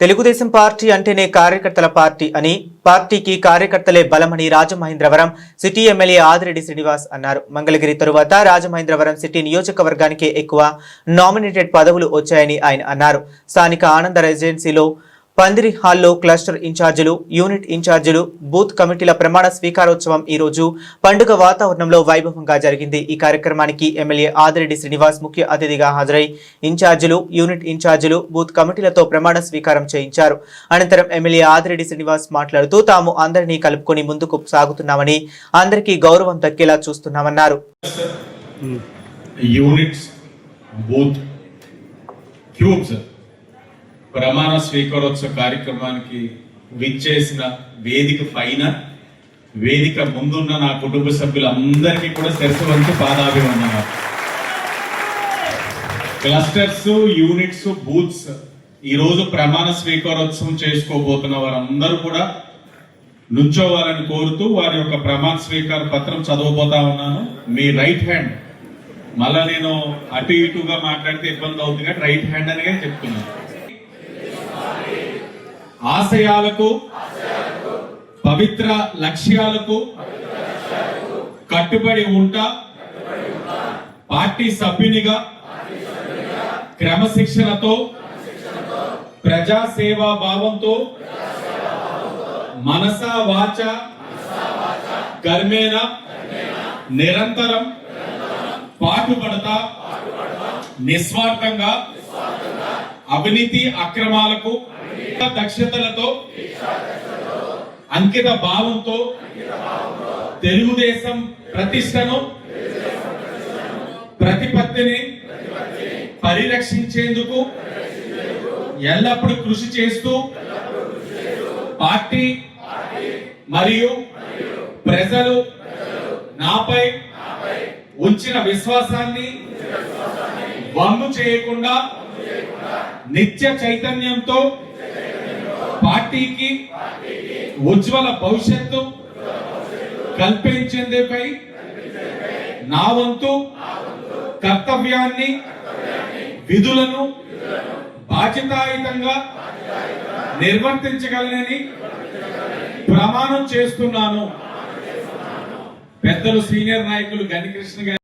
Telugu Desam party అంటేనే కార్యకర్తల party అని పార్టీకి కార్యకర్తలే బలమని రాజమహేంద్రవరం సిటీ ఎమ్మెల్యే ఆదిరెడ్డి శ్రీనివాస్ అన్నారు. మంగళగిరి తరువాత రాజమహేంద్రవరం సిటీ నియోజకవర్గానికే ఎక్కువ నామినేటెడ్ పదవులు వచ్చాయని ఆయన అన్నారు. స్థానిక ఆనంద రెసిడెన్సీలో పందిరి హాల్లో క్లస్టర్ ఇన్ఛార్జీలు యూనిట్ ఇన్ఛార్జీలు బూత్ కమిటీల ప్రమాణ స్వీకారోత్సవం ఈ రోజు పండుగ వాతావరణంలో వైభవంగా జరిగింది. ఈ కార్యక్రమానికి ఎమ్మెల్యే ఆదిరెడ్డి శ్రీనివాస్ ముఖ్య అతిథిగా హాజరై ఇన్ఛార్జీలు యూనిట్ ఇన్ఛార్జీలు బూత్ కమిటీలతో ప్రమాణ స్వీకారం చేయించారు. అనంతరం ఎమ్మెల్యే ఆదిరెడ్డి శ్రీనివాస్ మాట్లాడుతూ తాము అందరినీ కలుపుకొని ముందుకు సాగుతున్నామని అందరికీ గౌరవం దక్కేలా చూస్తున్నామన్నారు. యూనిట్స్ బూత్ క్యూబ్స్ ప్రమాణ స్వీకారోత్సవ కార్యక్రమానికి విచ్చేసిన వేదిక పైన వేదిక ముందున్న నా కుటుంబ సభ్యులందరికీ కూడా శిరసు వంచి పాదాభివందనాలు. క్లస్టర్స్ యూనిట్స్ బూత్స్ ఈరోజు ప్రమాణ స్వీకారోత్సవం చేసుకోబోతున్న వారందరూ కూడా నుంచోవాలని కోరుతూ వారి యొక్క ప్రమాణ స్వీకార పత్రం చదవబోతా ఉన్నాను. మీ రైట్ హ్యాండ్ మళ్ళా నేను అటు ఇటుగా మాట్లాడితే ఇబ్బంది అవుతుంది కానీ రైట్ హ్యాండ్ అనిగా చెప్తున్నాను. ఆశయాలకు పవిత్ర లక్ష్యాలకు కట్టుబడి ఉంటా. పార్టీ సభ్యునిగా క్రమశిక్షణతో ప్రజాసేవా భావంతో మనస వాచ కర్మేణ నిరంతరం పాటుపడతా నిస్వార్థంగా అవినీతి అక్రమాలకు దక్షతలతో అంకిత భావంతో తెలుగుదేశం ప్రతిష్టను ప్రతిపత్తిని పరిరక్షించేందుకు ఎల్లప్పుడూ కృషి చేస్తూ పార్టీ మరియు ప్రజలు నాపై ఉంచిన విశ్వాసాన్ని వమ్ము చేయకుండా నిత్య చైతన్యంతో పార్టీకి ఉజ్వల భవిష్యత్తు కల్పించేందుపై నా వంతు కర్తవ్యాన్ని విధులను బాధ్యతాయుతంగా నిర్వర్తించగలనని ప్రమాణం చేస్తున్నాను. పెద్దలు సీనియర్ నాయకులు గనికృష్ణ గారు